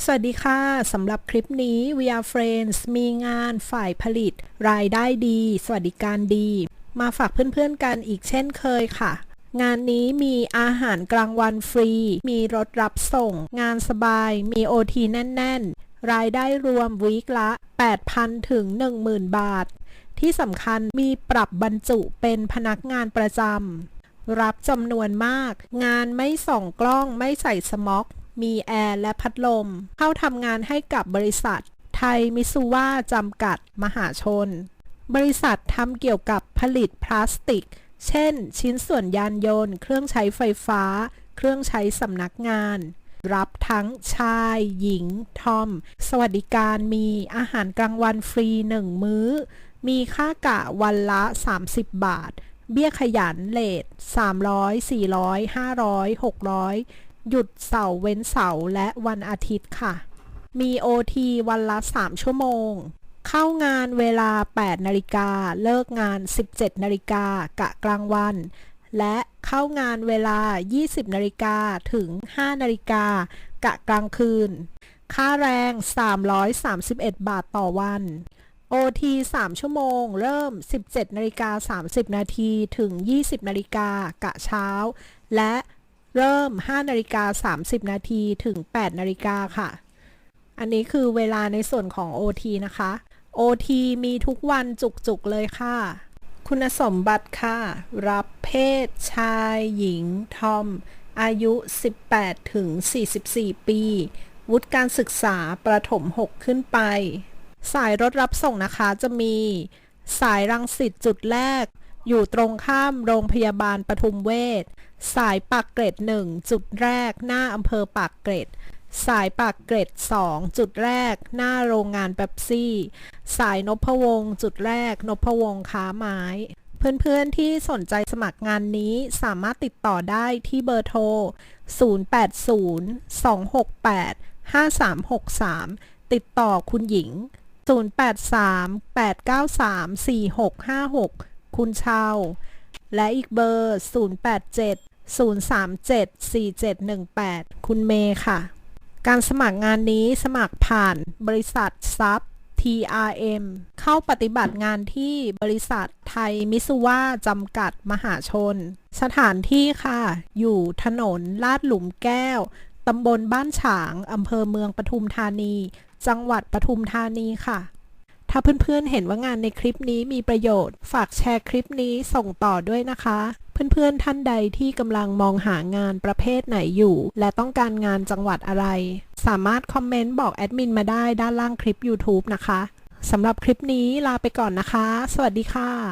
สวัสดีค่ะ สำหรับคลิปนี้ We are Friends มีงานฝ่ายผลิต รายได้ดี สวัสดิการดี มาฝากเพื่อนๆกันอีกเช่นเคยค่ะ งานนี้มีอาหารกลางวันฟรี มีรถรับส่ง งานสบาย มีโอทีแน่น ๆ รายได้รวมวีคละ 8,000 ถึง 10,000 บาท ที่สำคัญมีปรับบรรจุเป็นพนักงานประจำรับจำนวนมาก งานไม่ส่องกล้องไม่ใส่สม็อก มีแอร์และพัดลม เข้าทำงานให้กับบริษัท ไทยมิซูว่าจำกัดมหาชน บริษัททำเกี่ยวกับผลิตพลาสติก เช่น ชิ้นส่วนยานยนต์ เครื่องใช้ไฟฟ้า เครื่องใช้สำนักงาน รับทั้งชาย หญิง ทอม สวัสดิการมีอาหารกลางวันฟรีหนึ่งมื้อ มีค่ากะวันละ 30 บาทเบี้ยขยันเลท300 400 500 600 หยุดเสาร์เว้นเสาร์และวันอาทิตย์ค่ะ มี OT วันละ 3 ชั่วโมง เข้างานเวลา 8 นาฬิกา เลิกงาน 17 นาฬิกากะกลางวัน และเข้างานเวลา 20 นาฬิกาถึง 5 นาฬิกากะกลางคืน ค่าแรง 331 บาทต่อวัน OT 3ชั่วโมง เริ่ม 17นาฬิกา30 นาทีถึง 20นาฬิกากะเช้า และ เริ่ม 5 นาฬิกา 30 นาทีถึง 8 นาฬิกาค่ะ อันนี้คือเวลาในส่วนของ OT นะคะ OT มีทุกวันจุกๆเลยค่ะ คุณสมบัติค่ะ รับเพศชาย หญิง ทอม อายุ 18 ถึง 44 ปี วุฒิการศึกษาประถม 6 ขึ้นไป สายรถรับส่งนะคะจะมีสายรังสิตจุดแรก อยู่ตรงข้ามโรงพยาบาลปทุมเวช สายปากเกร็ด 1 จุดแรก หน้าอำเภอปากเกร็ด สายปากเกร็ด 2 จุดแรก หน้าโรงงานเป๊ปซี่ สายนพวงศ์จุดแรก นพวงศ์ค้าไม้ เพื่อนๆที่สนใจสมัครงานนี้สามารถติดต่อได้ที่เบอร์โทร 0802685363 ติดต่อคุณหญิง 0838934656 คุณชาวและอีกเบอร์ 0374718 คุณเมย์ค่ะ การสมัครงานนี้สมัครผ่านบริษัทซับ TRM เข้าปฏิบัติงานที่บริษัทไทยมิซูวาจำกัดมหาชน สถานที่ค่ะ อยู่ถนนลาดหลุมแก้ว ตำบลบ้านฉาง อำเภอเมืองปทุมธานี จังหวัดปทุมธานีค่ะ ถ้าเพื่อนๆเห็นว่างานในคลิปนี้มีประโยชน์ ฝากแชร์คลิปนี้ส่งต่อด้วยนะคะ เพื่อนๆท่านใดที่กำลังมองหางานประเภทไหนอยู่ และต้องการงานจังหวัดอะไร สามารถคอมเมนต์บอกแอดมินมาได้ด้านล่างคลิป YouTube นะคะสำหรับคลิปนี้ลาไปก่อนนะคะ สวัสดีค่ะ